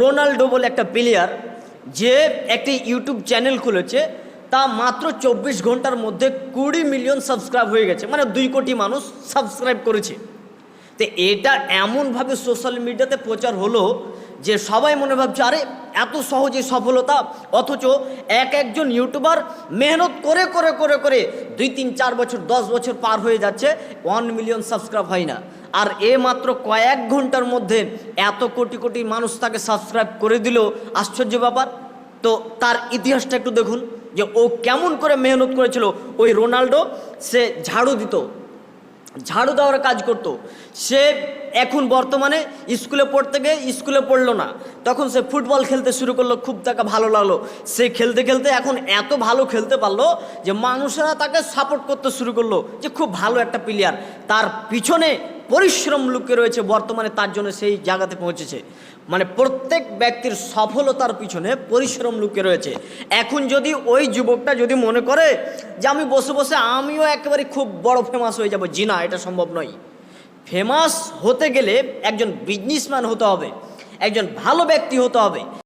Ronaldo বলে একটা player যে একটি ইউটিউব চ্যানেল খুলেছে, তা মাত্র চব্বিশ ঘণ্টার মধ্যে কুড়ি মিলিয়ন সাবস্ক্রাইব হয়ে গেছে মানে দুই কোটি মানুষ সাবস্ক্রাইব করেছে। তো এটা এমনভাবে সোশ্যাল মিডিয়াতে প্রচার হলো যে সবাই মনে ভাবছে, আরে, এত সহজে সফলতা, অথচ এক একজন ইউটিউবার মেহনত করে করে করে করে দুই, তিন, চার বছর, দশ বছর পার হয়ে যাচ্ছে ওয়ান মিলিয়ন সাবস্ক্রাইব হয় না। আর এ মাত্র কয়েক ঘণ্টার মধ্যে এত কোটি কোটি মানুষ তাকে সাবস্ক্রাইব করে দিল। আশ্চর্য ব্যাপার। তো তার ইতিহাসটা একটু দেখুন, যে ও কেমন করে মেহনত করেছিল। ওই রোনাল্ডো, সে ঝাড়ু দিত। ঝাড়ু দেওয়ার কাজ করত। সে এখন বর্তমানে স্কুলে পড়তে গিয়ে স্কুলে পড়ল না। তখন সে ফুটবল খেলতে শুরু করল, খুব তাকে ভালো লাগল। সে খেলতে খেলতে এখন এত ভালো খেলতে পারল যে মানুষেরা তাকে সাপোর্ট করতে শুরু করল যে খুব ভালো একটা প্লেয়ার তার পিছনে পরিশ্রম লুকিয়ে রয়েছে বর্তমানে, তার জন্য সেই জায়গাতে পৌঁছেছে। মানে প্রত্যেক ব্যক্তির সফলতার পিছনে পরিশ্রম লুকিয়ে রয়েছে। এখন যদি ওই যুবকটা যদি মনে করে যে আমি বসে বসে আমিও একেবারে খুব বড় ফেমাস হয়ে যাব, জি না, এটা সম্ভব নয়। ফেমাস হতে গেলে একজন বিজনেসম্যান হতে হবে, একজন ভালো ব্যক্তি হতে হবে।